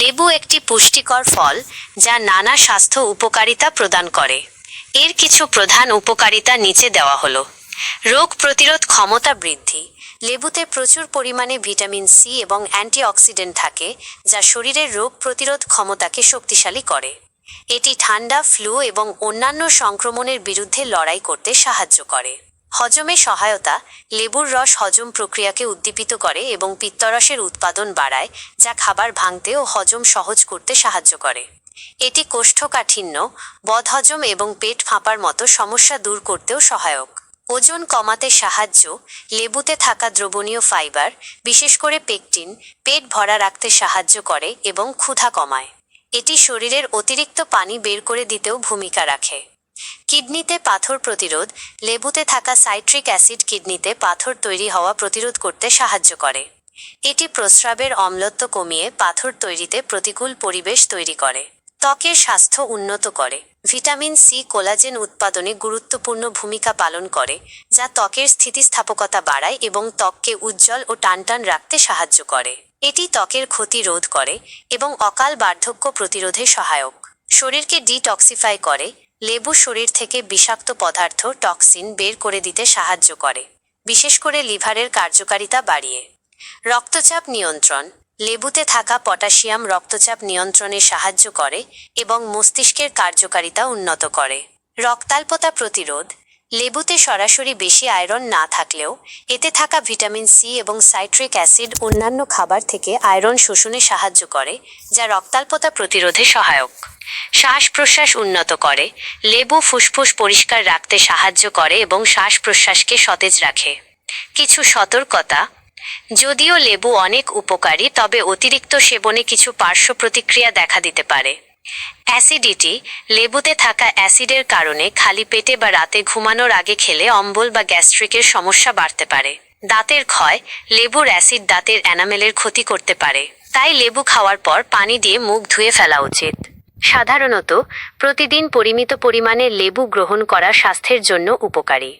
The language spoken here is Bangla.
লেবু একটি পুষ্টিকর ফল যা নানা স্বাস্থ্য উপকারিতা প্রদান করে। এর কিছু প্রধান উপকারিতা নিচে দেওয়া হলো। রোগ প্রতিরোধ ক্ষমতা বৃদ্ধি। লেবুতে প্রচুর পরিমাণে ভিটামিন সি এবং অ্যান্টিঅক্সিডেন্ট থাকে, যা শরীরের রোগ প্রতিরোধ ক্ষমতাকে শক্তিশালী করে। এটি ঠান্ডা, ফ্লু এবং অন্যান্য সংক্রমণের বিরুদ্ধে লড়াই করতে সাহায্য করে। হজমে সহায়তা, লেবুর রস হজম প্রক্রিয়াকে উদ্দীপিত করে এবং পিত্তরসের উৎপাদন বাড়ায়, যা খাবার ভাঙতে ও হজম সহজ করতে সাহায্য করে। এটি কোষ্ঠকাঠিন্য, বদহজম এবং পেট ফাঁপার মতো সমস্যা দূর করতেও সহায়ক। ওজন কমাতে সাহায্য, লেবুতে থাকা দ্রবণীয় ফাইবার, বিশেষ করে পেকটিন, পেট ভরা রাখতে সাহায্য করে এবং ক্ষুধা কমায়। এটি শরীরের অতিরিক্ত পানি বের করে দিতেও ভূমিকা রাখে। কিডনিতে পাথর প্রতিরোধ, লেবুতে থাকা সাইট্রিক অ্যাসিড কিডনিতে পাথর তৈরি হওয়া প্রতিরোধ করতে সাহায্য করে। এটি প্রস্রাবের অম্লত্ব কমিয়ে পাথর তৈরিতে প্রতিকূল পরিবেশ তৈরি করে। ত্বকের স্বাস্থ্য উন্নত করে। ভিটামিন সি কোলাজেন উৎপাদনে গুরুত্বপূর্ণ ভূমিকা পালন করে, যা ত্বকের স্থিতিস্থাপকতা বাড়ায় এবং ত্বককে উজ্জ্বল ও টানটান রাখতে সাহায্য করে। এটি ত্বকের ক্ষতি রোধ করে এবং অকাল বার্ধক্য প্রতিরোধে সহায়ক। শরীরকে ডিটক্সিফাই করে লেবু শরীর থেকে বিষাক্ত পদার্থ, টক্সিন বের করে দিতে সাহায্য করে, বিশেষ করে লিভারের কার্যকারিতা বাড়িয়ে। রক্তচাপ নিয়ন্ত্রণ, লেবুতে থাকা পটাশিয়াম রক্তচাপ নিয়ন্ত্রণে সাহায্য করে এবং মস্তিষ্কের কার্যকারিতা উন্নত করে। রক্তাল্পতা প্রতিরোধ লেবুতে সরাসরি বেশি আয়রন না থাকলেও এতে থাকা ভিটামিন সি এবং সাইট্রিক অ্যাসিড অন্যান্য খাবার থেকে আয়রন শোষণে সাহায্য করে, যা রক্তাল্পতা প্রতিরোধে সহায়ক। শ্বাস প্রশ্বাস উন্নত করে, লেবু ফুসফুস পরিষ্কার রাখতে সাহায্য করে এবং শ্বাস প্রশ্বাসকে সতেজ রাখে। কিছু সতর্কতা, যদিও লেবু অনেক উপকারী, তবে অতিরিক্ত সেবনে কিছু পার্শ্ব প্রতিক্রিয়া দেখা দিতে পারে। অ্যাসিডিটি লেবুতে থাকা অ্যাসিডের কারণে খালি পেটে বা রাতে ঘুমানোর আগে খেলে অম্বল বা গ্যাস্ট্রিকের সমস্যা বাড়তে পারে। দাঁতের ক্ষয় লেবুর অ্যাসিড দাঁতের এনামেলের ক্ষতি করতে পারে। তাই লেবু খাওয়ার পর পানি দিয়ে মুখ ধুয়ে ফেলা উচিত। সাধারণত প্রতিদিন পরিমিত পরিমাণে লেবু গ্রহণ করা স্বাস্থ্যের জন্য উপকারী।